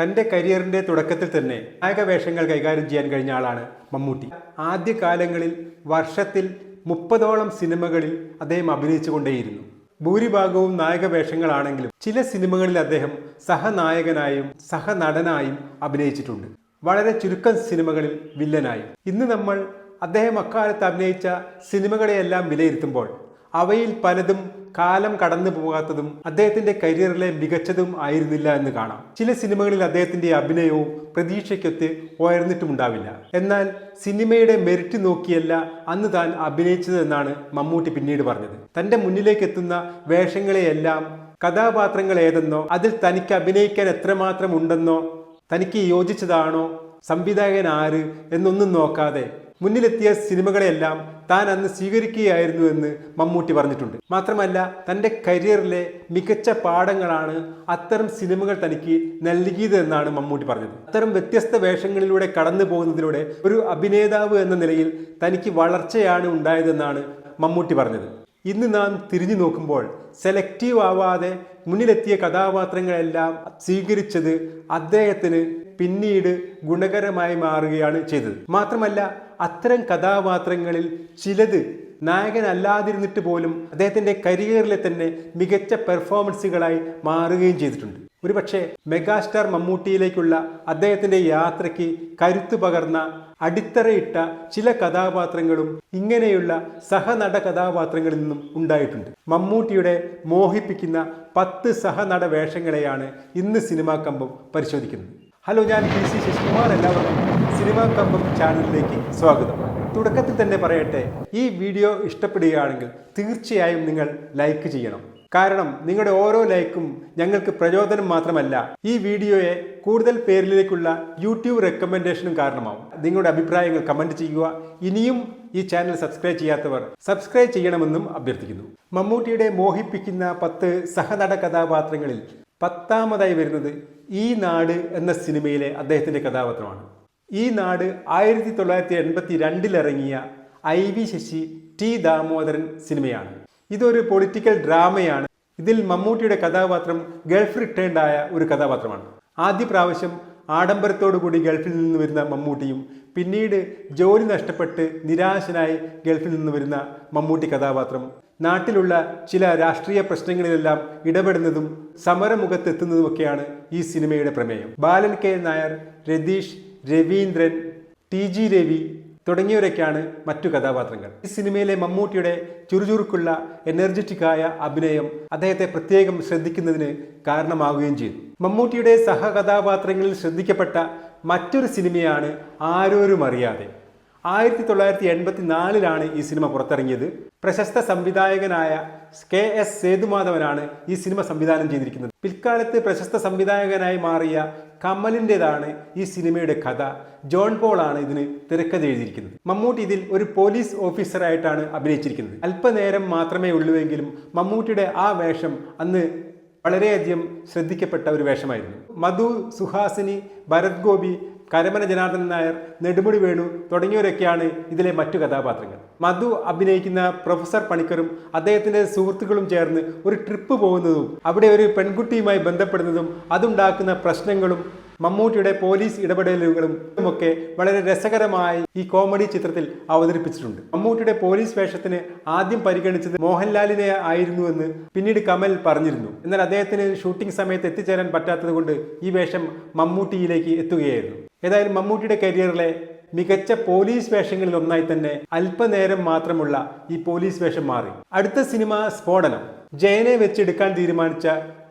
തന്റെ കരിയറിന്റെ തുടക്കത്തിൽ തന്നെ നായക വേഷങ്ങൾ കൈകാര്യം ചെയ്യാൻ കഴിഞ്ഞ ആളാണ് മമ്മൂട്ടി. ആദ്യ കാലങ്ങളിൽ വർഷത്തിൽ മുപ്പതോളം സിനിമകളിൽ അദ്ദേഹം അഭിനയിച്ചു കൊണ്ടേയിരുന്നു. ഭൂരിഭാഗവും നായക വേഷങ്ങളാണെങ്കിലും ചില സിനിമകളിൽ അദ്ദേഹം സഹനായകനായും സഹനടനായും അഭിനയിച്ചിട്ടുണ്ട്. വളരെ ചുരുക്കം സിനിമകളിൽ വില്ലനായും. ഇന്ന് നമ്മൾ അദ്ദേഹം അക്കാലത്ത് അഭിനയിച്ച സിനിമകളെയെല്ലാം വിലയിരുത്തുമ്പോൾ അവയിൽ പലതും കാലം കടന്നു പോകാത്തതും അദ്ദേഹത്തിന്റെ കരിയറിലെ മികച്ചതും ആയിരുന്നില്ല എന്ന് കാണാം. ചില സിനിമകളിൽ അദ്ദേഹത്തിന്റെ അഭിനയവും പ്രതീക്ഷയ്ക്കൊത്ത് ഉയർന്നിട്ടുമുണ്ടാവില്ല. എന്നാൽ സിനിമയുടെ മെറിറ്റ് നോക്കിയല്ല അന്ന് താൻ അഭിനയിച്ചതെന്നാണ് മമ്മൂട്ടി പിന്നീട് പറഞ്ഞത്. തന്റെ മുന്നിലേക്ക് എത്തുന്ന വേഷങ്ങളെയെല്ലാം കഥാപാത്രങ്ങൾ ഏതെന്നോ അതിൽ തനിക്ക് അഭിനയിക്കാൻ എത്രമാത്രം ഉണ്ടെന്നോ തനിക്ക് യോജിച്ചതാണോ സംവിധായകൻ ആര് എന്നൊന്നും നോക്കാതെ മുന്നിലെത്തിയ സിനിമകളെല്ലാം താൻ അന്ന് സ്വീകരിക്കുകയായിരുന്നു എന്ന് മമ്മൂട്ടി പറഞ്ഞിട്ടുണ്ട്. മാത്രമല്ല തന്റെ കരിയറിലെ മികച്ച പാഠങ്ങളാണ് അത്തരം സിനിമകൾ തനിക്ക് നൽകിയത് എന്നാണ് മമ്മൂട്ടി പറഞ്ഞത്. അത്തരം വ്യത്യസ്ത വേഷങ്ങളിലൂടെ കടന്നു പോകുന്നതിലൂടെ ഒരു അഭിനേതാവ് എന്ന നിലയിൽ തനിക്ക് വളർച്ചയാണ് ഉണ്ടായതെന്നാണ് മമ്മൂട്ടി പറഞ്ഞത്. ഇന്ന് നാം തിരിഞ്ഞു നോക്കുമ്പോൾ സെലക്റ്റീവ് ആവാതെ മുന്നിലെത്തിയ കഥാപാത്രങ്ങളെല്ലാം സ്വീകരിച്ചത് അദ്ദേഹത്തിന് പിന്നീട് ഗുണകരമായി മാറുകയാണ് ചെയ്തത്. മാത്രമല്ല അത്തരം കഥാപാത്രങ്ങളിൽ ചിലത് നായകനല്ലാതിരുന്നിട്ട് പോലും അദ്ദേഹത്തിന്റെ കരിയറിലെ തന്നെ മികച്ച പെർഫോമൻസുകളായി മാറുകയും ചെയ്തിട്ടുണ്ട്. ഒരുപക്ഷെ മെഗാസ്റ്റാർ മമ്മൂട്ടിയിലേക്കുള്ള അദ്ദേഹത്തിന്റെ യാത്രയ്ക്ക് കരുത്തു പകർന്ന അടിത്തറയിട്ട ചില കഥാപാത്രങ്ങളും ഇങ്ങനെയുള്ള സഹനട കഥാപാത്രങ്ങളിൽ നിന്നും ഉണ്ടായിട്ടുണ്ട്. മമ്മൂട്ടിയുടെ മോഹിപ്പിക്കുന്ന പത്ത് സഹനട വേഷങ്ങളെയാണ് ഇന്ന് സിനിമാ കമ്പം പരിശോധിക്കുന്നത്. ഹലോ ഞാൻ പി സി ശശികുമാർ എല്ലാവർക്കും സിനിമാ കമ്പം ചാനലിലേക്ക് സ്വാഗതം. തുടക്കത്തിൽ തന്നെ പറയട്ടെ ഈ വീഡിയോ ഇഷ്ടപ്പെടുകയാണെങ്കിൽ തീർച്ചയായും നിങ്ങൾ ലൈക്ക് ചെയ്യണം. കാരണം നിങ്ങളുടെ ഓരോ ലൈക്കും ഞങ്ങൾക്ക് പ്രചോദനം മാത്രമല്ല ഈ വീഡിയോയെ കൂടുതൽ പേരിലേക്കുള്ള യൂട്യൂബ് റെക്കമെൻഡേഷനും കാരണമാവും. നിങ്ങളുടെ അഭിപ്രായങ്ങൾ കമന്റ് ചെയ്യുക. ഇനിയും ഈ ചാനൽ സബ്സ്ക്രൈബ് ചെയ്യാത്തവർ സബ്സ്ക്രൈബ് ചെയ്യണമെന്നും അഭ്യർത്ഥിക്കുന്നു. മമ്മൂട്ടിയുടെ മോഹിപ്പിക്കുന്ന പത്ത് സഹനട കഥാപാത്രങ്ങളിൽ പത്താമതായി വരുന്നത് ഈ നാട് എന്ന സിനിമയിലെ അദ്ദേഹത്തിന്റെ കഥാപാത്രമാണ്. ഈ നാട് ആയിരത്തി തൊള്ളായിരത്തി എൺപത്തി രണ്ടിലിറങ്ങിയ I V Sasi T Damodaran സിനിമയാണ്. ഇതൊരു പൊളിറ്റിക്കൽ ഡ്രാമയാണ്. ഇതിൽ മമ്മൂട്ടിയുടെ കഥാപാത്രം ഗൾഫ് റിട്ടേൺഡ് ആയ ഒരു കഥാപാത്രമാണ്. ആദ്യ പ്രാവശ്യം ആഡംബരത്തോടു കൂടി ഗൾഫിൽ നിന്ന് വരുന്ന മമ്മൂട്ടിയും പിന്നീട് ജോലി നഷ്ടപ്പെട്ട് നിരാശനായി ഗൾഫിൽ നിന്ന് വരുന്ന മമ്മൂട്ടി കഥാപാത്രം. നാട്ടിലുള്ള ചില രാഷ്ട്രീയ പ്രശ്നങ്ങളിലെല്ലാം ഇടപെടുന്നതും സമരമുഖത്തെത്തുന്നതുമൊക്കെയാണ് ഈ സിനിമയുടെ പ്രമേയം. Balan K Nair Ratheesh Raveendran T G Ravi തുടങ്ങിയവരൊക്കെയാണ് മറ്റു കഥാപാത്രങ്ങൾ. ഈ സിനിമയിലെ മമ്മൂട്ടിയുടെ ചുറുചുറുക്കുള്ള എനർജറ്റിക് ആയ അഭിനയം അദ്ദേഹത്തെ പ്രത്യേകം ശ്രദ്ധിക്കുന്നതിന് കാരണമാവുകയും ചെയ്തു. മമ്മൂട്ടിയുടെ സഹകഥാപാത്രങ്ങളിൽ ശ്രദ്ധിക്കപ്പെട്ട മറ്റൊരു സിനിമയാണ് ആരോരും അറിയാതെ. ആയിരത്തി തൊള്ളായിരത്തി എൺപത്തി നാലിലാണ് ഈ സിനിമ പുറത്തിറങ്ങിയത്. പ്രശസ്ത സംവിധായകനായ കെ എസ് സേതുമാധവനാണ് ഈ സിനിമ സംവിധാനം ചെയ്തിരിക്കുന്നത്. പിൽക്കാലത്ത് പ്രശസ്ത സംവിധായകനായി മാറിയ കമലിന്റെതാണ് ഈ സിനിമയുടെ കഥ. ജോൺ പോളാണ് ഇതിന് തിരക്കഥ എഴുതിയിരിക്കുന്നത്. മമ്മൂട്ടി ഇതിൽ ഒരു പോലീസ് ഓഫീസറായിട്ടാണ് അഭിനയിച്ചിരിക്കുന്നത്. അല്പനേരം മാത്രമേ ഉള്ളുവെങ്കിലും മമ്മൂട്ടിയുടെ ആ വേഷം അന്ന് വളരെയധികം ശ്രദ്ധിക്കപ്പെട്ട ഒരു വേഷമായിരുന്നു. മധു സുഹാസിനി ഭരത് ഗോപി കരമന ജനാർദ്ദനൻ നായർ നെടുമുടി വേണു തുടങ്ങിയവരൊക്കെയാണ് ഇതിലെ മറ്റു കഥാപാത്രങ്ങൾ. മധു അഭിനയിക്കുന്ന പ്രൊഫസർ പണിക്കറും അദ്ദേഹത്തിന്റെ സുഹൃത്തുക്കളും ചേർന്ന് ഒരു ട്രിപ്പ് പോകുന്നതും അവിടെ ഒരു പെൺകുട്ടിയുമായി ബന്ധപ്പെടുന്നതും അതുണ്ടാക്കുന്ന പ്രശ്നങ്ങളും മമ്മൂട്ടിയുടെ പോലീസ് ഇടപെടലുകളും ഒക്കെ വളരെ രസകരമായി ഈ കോമഡി ചിത്രത്തിൽ അവതരിപ്പിച്ചിട്ടുണ്ട്. മമ്മൂട്ടിയുടെ പോലീസ് വേഷത്തിന് ആദ്യം പരിഗണിച്ചത് മോഹൻലാലിനെ ആയിരുന്നു എന്ന് പിന്നീട് കമൽ പറഞ്ഞിരുന്നു. എന്നാൽ അദ്ദേഹത്തിന് ഷൂട്ടിംഗ് സമയത്ത് എത്തിച്ചേരാൻ പറ്റാത്തത് കൊണ്ട് ഈ വേഷം മമ്മൂട്ടിയിലേക്ക് എത്തുകയായിരുന്നു. ഏതായാലും മമ്മൂട്ടിയുടെ കരിയറിലെ മികച്ച പോലീസ് വേഷങ്ങളിൽ ഒന്നായി തന്നെ അല്പനേരം മാത്രമുള്ള ഈ പോലീസ് വേഷം മാറി. അടുത്ത സിനിമ സ്ഫോടനം. ജയനെ വെച്ചെടുക്കാൻ തീരുമാനിച്ച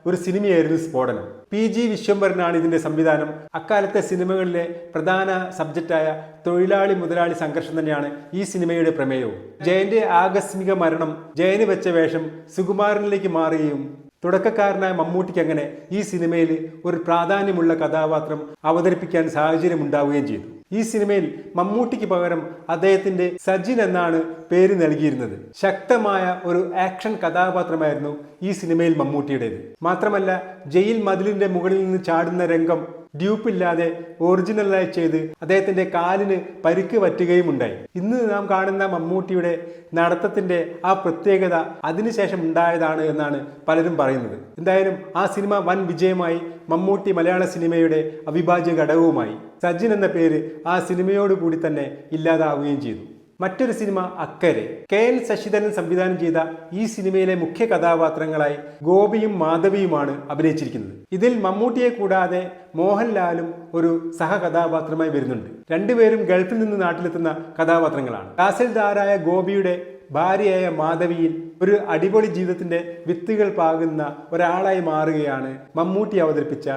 ഒരു സിനിമയായിരുന്നു സ്ഫോടനം. പി ജി വിശ്വംഭരനാണ് ഇതിന്റെ സംവിധാനം. അക്കാലത്തെ സിനിമകളിലെ പ്രധാന സബ്ജക്റ്റായ തൊഴിലാളി മുതലാളി സംഘർഷം തന്നെയാണ് ഈ സിനിമയുടെ പ്രമേയവും. ജയന്റെ ആകസ്മിക മരണം ജയന് വെച്ച വേഷം സുകുമാരനിലേക്ക് മാറുകയും തുടക്കക്കാരനായ മമ്മൂട്ടിക്ക് അങ്ങനെ ഈ സിനിമയിൽ ഒരു പ്രാധാന്യമുള്ള കഥാപാത്രം അവതരിപ്പിക്കാൻ സാഹചര്യം ഉണ്ടാവുകയും ചെയ്തു. ഈ സിനിമയിൽ മമ്മൂട്ടിക്ക് പകരം അദ്ദേഹത്തിന്റെ സജിൻ എന്നാണ് പേര് നൽകിയിരുന്നത്. ശക്തമായ ഒരു ആക്ഷൻ കഥാപാത്രമായിരുന്നു ഈ സിനിമയിൽ മമ്മൂട്ടിയുടേത്. മാത്രമല്ല ജയിൽ മതിലിന്റെ മുകളിൽ നിന്ന് ചാടുന്ന രംഗം ഡ്യൂപ്പില്ലാതെ ഒറിജിനലായി ചെയ്ത് അദ്ദേഹത്തിന്റെ കാലിന് പരിക്ക് പറ്റുകയും ഉണ്ടായി ഇന്ന് നാം കാണുന്ന മമ്മൂട്ടിയുടെ നടത്തത്തിന്റെ ആ പ്രത്യേകത അതിനുശേഷം ഉണ്ടായതാണ് എന്നാണ് പലരും പറയുന്നത്. എന്തായാലും ആ സിനിമ വൻ വിജയമായി മമ്മൂട്ടി മലയാള സിനിമയുടെ അവിഭാജ്യ ഘടകവുമായി. സജിൻ എന്ന പേര് ആ സിനിമയോടുകൂടി തന്നെ ഇല്ലാതാവുകയും ചെയ്തു. മറ്റൊരു സിനിമ അക്കരെ. കെ എൻ ശശിധരൻ സംവിധാനം ചെയ്ത ഈ സിനിമയിലെ മുഖ്യ കഥാപാത്രങ്ങളായി ഗോപിയും മാധവിയുമാണ് അഭിനയിച്ചിരിക്കുന്നത്. ഇതിൽ മമ്മൂട്ടിയെ കൂടാതെ മോഹൻലാലും ഒരു സഹകഥാപാത്രമായി വരുന്നുണ്ട്. രണ്ടുപേരും ഗൾഫിൽ നിന്ന് നാട്ടിലെത്തുന്ന കഥാപാത്രങ്ങളാണ്. തഹസിൽദാരായ ഗോപിയുടെ ഭാര്യയായ മാധവിയിൽ ഒരു അടിപൊളി ജീവിതത്തിന്റെ വിത്തുകൾ പാകുന്ന ഒരാളായി മാറുകയാണ് മമ്മൂട്ടി അവതരിപ്പിച്ച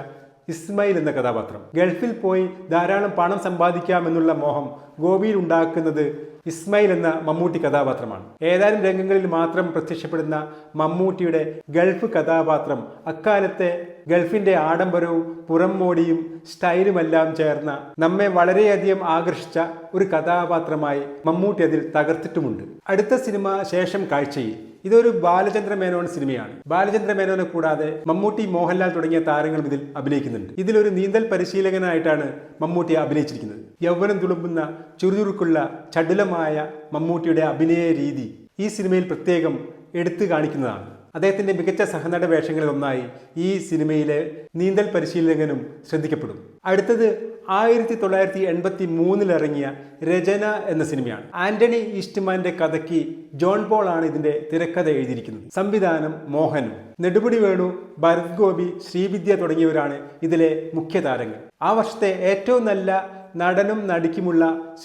ഇസ്മയിൽ എന്ന കഥാപാത്രം. ഗൾഫിൽ പോയി ധാരാളം പണം സമ്പാദിക്കാമെന്നുള്ള മോഹം ഗോപിയിൽ ഉണ്ടാക്കുന്നത് ഇസ്മയിൽ എന്ന മമ്മൂട്ടി കഥാപാത്രമാണ്. ഏതാനും രംഗങ്ങളിൽ മാത്രം പ്രത്യക്ഷപ്പെടുന്ന മമ്മൂട്ടിയുടെ ഗൾഫ് കഥാപാത്രം അക്കാലത്തെ ഗൾഫിന്റെ ആഡംബരവും പുറംമോടിയും സ്റ്റൈലുമെല്ലാം ചേർന്ന നമ്മെ വളരെയധികം ആകർഷിച്ച ഒരു കഥാപാത്രമായി മമ്മൂട്ടി അതിൽ തകർത്തിട്ടുമുണ്ട്. അടുത്ത സിനിമ ശേഷം കാഴ്ചയിൽ. ഇതൊരു ബാലചന്ദ്ര മേനോൻ സിനിമയാണ്. ബാലചന്ദ്ര മേനോനെ കൂടാതെ മമ്മൂട്ടി മോഹൻലാൽ തുടങ്ങിയ താരങ്ങളും ഇതിൽ അഭിനയിക്കുന്നുണ്ട്. ഇതിലൊരു നീന്തൽ പരിശീലകനായിട്ടാണ് മമ്മൂട്ടി അഭിനയിച്ചിരിക്കുന്നത്. യൗവനം തുളുമ്പുന്ന ചുറുചുറുക്കുള്ള ചടുലമായ മമ്മൂട്ടിയുടെ അഭിനയ രീതി ഈ സിനിമയിൽ പ്രത്യേകം എടുത്തു കാണിക്കുന്നതാണ്. അദ്ദേഹത്തിന്റെ മികച്ച സഹനട വേഷങ്ങളിൽ ഒന്നായി ഈ സിനിമയിലെ നീന്തൽ പരിശീലകനും ശ്രദ്ധിക്കപ്പെടും. അടുത്തത് ആയിരത്തി തൊള്ളായിരത്തി എൺപത്തി മൂന്നിലിറങ്ങിയ രചന എന്ന സിനിമയാണ്. ആന്റണി ഈസ്റ്റ്മാന്റെ കഥയ്ക്ക് ജോൺ പോൾ ആണ് ഇതിന്റെ തിരക്കഥ എഴുതിയിരിക്കുന്നത്. സംവിധാനം മോഹനും. നെടുപടി വേണു ഭരത് ഗോപി ശ്രീവിദ്യ തുടങ്ങിയവരാണ് ഇതിലെ മുഖ്യ താരങ്ങൾ ആ വർഷത്തെ ഏറ്റവും നല്ല നടനും നടിക്കുമുള്ള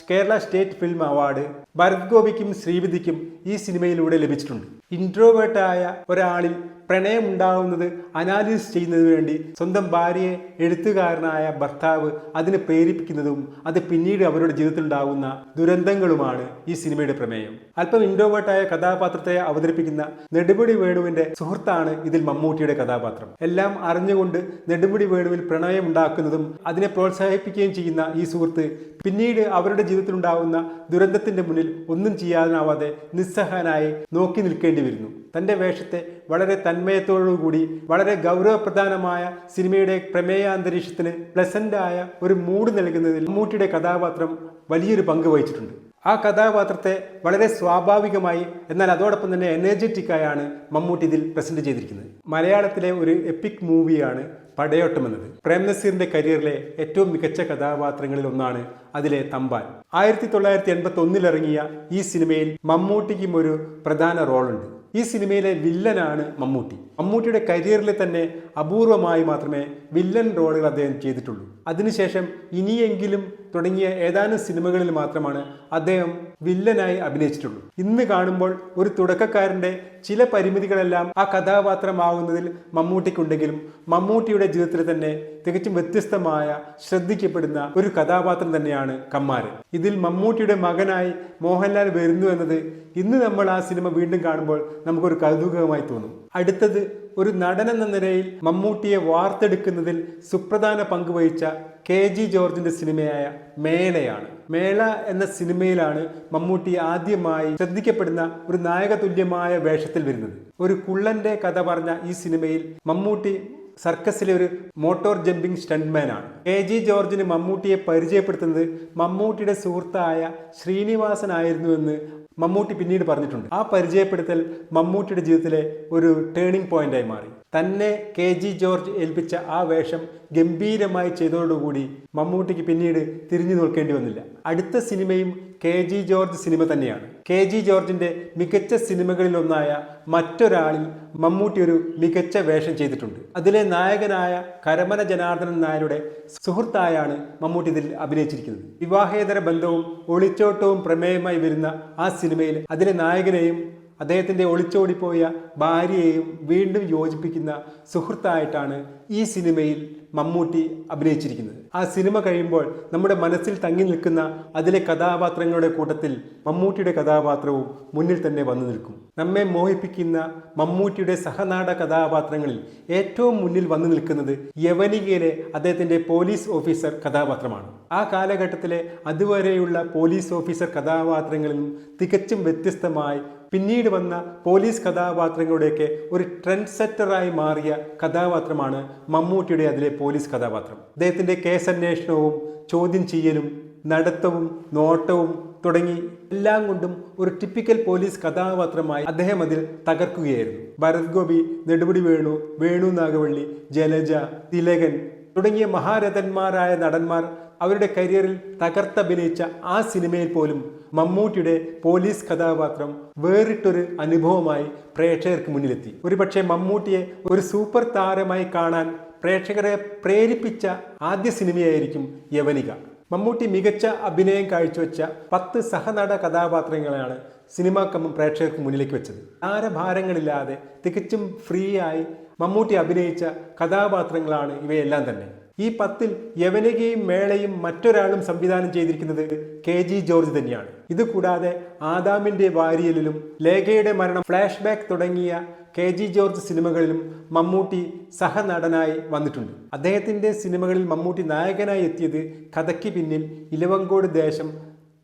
Kerala state film award Bharat ഗോപിക്കും ശ്രീവിധിക്കും ഈ സിനിമയിലൂടെ ലഭിച്ചിട്ടുണ്ട്. ഇൻട്രോവേർട്ടായ ഒരാളിൽ പ്രണയം ഉണ്ടാവുന്നത് അനാലിസിസ് ചെയ്യുന്നതിന് വേണ്ടി സ്വന്തം ഭാര്യയെ എഴുത്തുകാരനായ ഭർത്താവ് അതിനെ പ്രേരിപ്പിക്കുന്നതും അത് പിന്നീട് അവരുടെ ജീവിതത്തിൽ ഉണ്ടാകുന്ന ദുരന്തങ്ങളുമാണ് ഈ സിനിമയുടെ പ്രമേയം. അല്പം ഇൻഡോവേർട്ടായ കഥാപാത്രത്തെ അവതരിപ്പിക്കുന്ന നെടുപടി വേണുവിന്റെ സുഹൃത്താണ് ഇതിൽ മമ്മൂട്ടിയുടെ കഥാപാത്രം. എല്ലാം അറിഞ്ഞുകൊണ്ട് നെടുമുടി വേണുവിൽ പ്രണയം ഉണ്ടാക്കുന്നതും അതിനെ പ്രോത്സാഹിപ്പിക്കുകയും ചെയ്യുന്ന ഈ സുഹൃത്ത് പിന്നീട് അവരുടെ ജീവിതത്തിൽ ഉണ്ടാകുന്ന ദുരന്തത്തിന്റെ മുന്നിൽ ഒന്നും ചെയ്യാനാവാതെ നിസ്സഹായനായി നോക്കി നിൽക്കേണ്ടി വരുന്നു. തന്റെ വേഷത്തെ വളരെ തന്മയത്തോടുകൂടി വളരെ ഗൗരവപ്രധാനമായ സിനിമയുടെ പ്രമേയ അന്തരീക്ഷത്തിന് പ്ലസന്റായ ഒരു മൂഡ് നൽകുന്നതിൽ മമ്മൂട്ടിയുടെ കഥാപാത്രം വലിയൊരു പങ്ക് വഹിച്ചിട്ടുണ്ട്. ആ കഥാപാത്രത്തെ വളരെ സ്വാഭാവികമായി എന്നാൽ അതോടൊപ്പം തന്നെ എനർജറ്റിക് ആയാണ് മമ്മൂട്ടി ഇതിൽ പ്രസന്റ് ചെയ്തിരിക്കുന്നത്. മലയാളത്തിലെ ഒരു എപ്പിക് മൂവിയാണ് പടയോട്ടം എന്നത് പ്രേം നസീറിന്റെ കരിയറിലെ ഏറ്റവും മികച്ച കഥാപാത്രങ്ങളിൽ ഒന്നാണ് അതിലെ തമ്പാൻ. ആയിരത്തി തൊള്ളായിരത്തി എൺപത്തി ഒന്നിലിറങ്ങിയ ഈ സിനിമയിൽ മമ്മൂട്ടിക്കും ഒരു പ്രധാന റോളുണ്ട് ഈ സിനിമയിലെ വില്ലനാണ് മമ്മൂട്ടി. മമ്മൂട്ടിയുടെ കരിയറിൽ തന്നെ അപൂർവമായി മാത്രമേ വില്ലൻ റോളുകൾ അദ്ദേഹം ചെയ്തിട്ടുള്ളൂ. അതിനുശേഷം ഇനിയെങ്കിലും തുടങ്ങിയ ഏതാനും സിനിമകളിൽ മാത്രമാണ് അദ്ദേഹം വില്ലനായി അഭിനയിച്ചിട്ടുള്ളൂ. ഇന്ന് കാണുമ്പോൾ ഒരു തുടക്കക്കാരന്റെ ചില പരിമിതികളെല്ലാം ആ കഥാപാത്രമാകുന്നതിൽ മമ്മൂട്ടിക്കുണ്ടെങ്കിലും മമ്മൂട്ടിയുടെ ജീവിതത്തിൽ തന്നെ തികച്ചും വ്യത്യസ്തമായ ശ്രദ്ധിക്കപ്പെടുന്ന ഒരു കഥാപാത്രം തന്നെയാണ് കമ്മാരൻ. ഇതിൽ മമ്മൂട്ടിയുടെ മകനായി മോഹൻലാൽ വരുന്നു എന്നത് ഇന്ന് നമ്മൾ ആ സിനിമ വീണ്ടും കാണുമ്പോൾ നമുക്കൊരു കൗതുകമായി തോന്നും. അടുത്തത് ഒരു നടൻ എന്ന നിലയിൽ മമ്മൂട്ടിയെ വാർത്തെടുക്കുന്നതിൽ സുപ്രധാന പങ്ക് വഹിച്ച കെ ജി ജോർജിന്റെ സിനിമയായ മേളയാണ്. മേള എന്ന സിനിമയിലാണ് മമ്മൂട്ടി ആദ്യമായി ശ്രദ്ധിക്കപ്പെടുന്ന ഒരു നായകതുല്യമായ വേഷത്തിൽ വരുന്നത്. ഒരു കുള്ളന്റെ കഥ പറഞ്ഞ ഈ സിനിമയിൽ മമ്മൂട്ടി സർക്കസിലെ ഒരു മോട്ടോർ ജമ്പിംഗ് സ്റ്റണ്ട്മാനാണ്. കെ ജി ജോർജിന് മമ്മൂട്ടിയെ പരിചയപ്പെടുത്തുന്നത് മമ്മൂട്ടിയുടെ സുഹൃത്തായ ശ്രീനിവാസനായിരുന്നുവെന്ന് മമ്മൂട്ടി പിന്നീട് പറഞ്ഞിട്ടുണ്ട്. ആ പരിചയപ്പെടുത്തൽ മമ്മൂട്ടിയുടെ ജീവിതത്തിലെ ഒരു ടേണിംഗ് പോയിന്റായി മാറി. തന്നെ കെ ജി ജോർജ് ഏൽപ്പിച്ച ആ വേഷം ഗംഭീരമായി ചെയ്തതോടുകൂടി മമ്മൂട്ടിക്ക് പിന്നീട് തിരിഞ്ഞു നോക്കേണ്ടി വന്നില്ല. അടുത്ത സിനിമയും കെ ജി ജോർജ് സിനിമ തന്നെയാണ്. കെ ജി ജോർജിന്റെ മികച്ച സിനിമകളിലൊന്നായ മറ്റൊരാളിൽ മമ്മൂട്ടി ഒരു മികച്ച വേഷം ചെയ്തിട്ടുണ്ട്. അതിലെ നായകനായ കരമന ജനാർദ്ദനൻ നായരുടെ സുഹൃത്തായാണ് മമ്മൂട്ടി ഇതിൽ അഭിനയിച്ചിരിക്കുന്നത്. വിവാഹേതര ബന്ധവും ഒളിച്ചോട്ടവും പ്രമേയമായി വരുന്ന ആ സിനിമയിൽ അതിലെ നായകനെയും അദ്ദേഹത്തിന്റെ ഒളിച്ചോടിപ്പോയ ഭാര്യയെയും വീണ്ടും യോജിപ്പിക്കുന്ന സുഹൃത്തായിട്ടാണ് ഈ സിനിമയിൽ മമ്മൂട്ടി അഭിനയിച്ചിരിക്കുന്നത്. ആ സിനിമ കഴിയുമ്പോൾ നമ്മുടെ മനസ്സിൽ തങ്ങി നിൽക്കുന്ന അതിലെ കഥാപാത്രങ്ങളുടെ കൂട്ടത്തിൽ മമ്മൂട്ടിയുടെ കഥാപാത്രവും മുന്നിൽ തന്നെ വന്നു നിൽക്കും. നമ്മെ മോഹിപ്പിക്കുന്ന മമ്മൂട്ടിയുടെ സഹനാട കഥാപാത്രങ്ങളിൽ ഏറ്റവും മുന്നിൽ വന്നു നിൽക്കുന്നത് യവനികയിലെ അദ്ദേഹത്തിന്റെ പോലീസ് ഓഫീസർ കഥാപാത്രമാണ്. ആ കാലഘട്ടത്തിലെ അതുവരെയുള്ള പോലീസ് ഓഫീസർ കഥാപാത്രങ്ങളിലും തികച്ചും വ്യത്യസ്തമായി പിന്നീട് വന്ന പോലീസ് കഥാപാത്രങ്ങളുടെയൊക്കെ ഒരു ട്രെൻഡ് സെറ്ററായി മാറിയ കഥാപാത്രമാണ് മമ്മൂട്ടിയുടെ അതിലെ പോലീസ് കഥാപാത്രം. അദ്ദേഹത്തിന്റെ കേസന്വേഷണവും ചോദ്യം ചെയ്യലും നടത്തവും നോട്ടവും തുടങ്ങി എല്ലാം കൊണ്ടും ഒരു ടിപ്പിക്കൽ പോലീസ് കഥാപാത്രമായി അദ്ദേഹം അതിൽ തകർക്കുകയായിരുന്നു. ഭരത് ഗോപി നെടുപടി വേണു വേണു നാഗവള്ളി ജലജ തിലകൻ തുടങ്ങിയ മഹാരഥന്മാരായ നടന്മാർ അവരുടെ കരിയറിൽ തകർത്തഭിനയിച്ച ആ സിനിമയിൽ പോലും മമ്മൂട്ടിയുടെ പോലീസ് കഥാപാത്രം വേറിട്ടൊരു അനുഭവമായി പ്രേക്ഷകർക്ക് മുന്നിലെത്തി. ഒരുപക്ഷെ മമ്മൂട്ടിയെ ഒരു സൂപ്പർ താരമായി കാണാൻ പ്രേക്ഷകരെ പ്രേരിപ്പിച്ച ആദ്യ സിനിമയായിരിക്കും യവനിക. മമ്മൂട്ടി മികച്ച അഭിനയം കാഴ്ചവെച്ച പത്ത് സഹനട കഥാപാത്രങ്ങളാണ് സിനിമാ കമ്മം പ്രേക്ഷകർക്ക് മുന്നിലേക്ക് വെച്ചത്. താരഭാരങ്ങളില്ലാതെ തികച്ചും ഫ്രീ ആയി മമ്മൂട്ടി അഭിനയിച്ച കഥാപാത്രങ്ങളാണ് ഇവയെല്ലാം തന്നെ. ഈ പത്തിൽ യവനികയും മേളയും മറ്റൊരാളും സംവിധാനം ചെയ്തിരിക്കുന്നത് കെ ജി ജോർജ് തന്നെയാണ്. ഇതുകൂടാതെ ആദാമിന്റെ വാരിയലിലും ലേഖയുടെ മരണം ഫ്ലാഷ് ബാക്ക് തുടങ്ങിയ കെ ജി ജോർജ് സിനിമകളിലും മമ്മൂട്ടി സഹനടനായി വന്നിട്ടുണ്ട്. അദ്ദേഹത്തിന്റെ സിനിമകളിൽ മമ്മൂട്ടി നായകനായി എത്തിയത് കഥയ്ക്ക് പിന്നിൽ ഇലവങ്കോട് ദേശം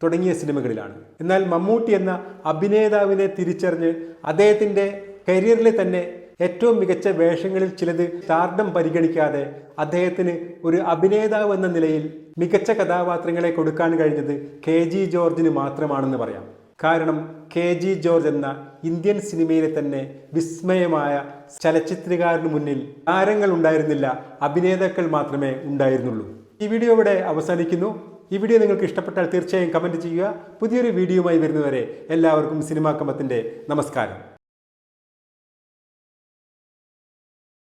തുടങ്ങിയ സിനിമകളിലാണ്. എന്നാൽ മമ്മൂട്ടി എന്ന അഭിനേതാവിനെ തിരിച്ചറിഞ്ഞ് അദ്ദേഹത്തിന്റെ കരിയറിലെ തന്നെ ഏറ്റവും മികച്ച വേഷങ്ങളിൽ ചിലത് താർഡം പരിഗണിക്കാതെ അദ്ദേഹത്തിന് ഒരു അഭിനേതാവ് എന്ന നിലയിൽ മികച്ച കഥാപാത്രങ്ങളെ കൊടുക്കാൻ കഴിഞ്ഞത് കെ ജി ജോർജിന് മാത്രമാണെന്ന് പറയാം. കാരണം കെ ജി ജോർജ് എന്ന ഇന്ത്യൻ സിനിമയിലെ തന്നെ വിസ്മയമായ ചലച്ചിത്രകാരന് മുന്നിൽ താരങ്ങൾ ഉണ്ടായിരുന്നില്ല അഭിനേതാക്കൾ മാത്രമേ ഉണ്ടായിരുന്നുള്ളൂ. ഈ വീഡിയോ ഇവിടെ അവസാനിക്കുന്നു. ഈ വീഡിയോ നിങ്ങൾക്ക് ഇഷ്ടപ്പെട്ടാൽ തീർച്ചയായും കമന്റ് ചെയ്യുക. പുതിയൊരു വീഡിയോയുമായി വരുന്നവരെ എല്ലാവർക്കും സിനിമാ കമ്പത്തിന്റെ നമസ്കാരം.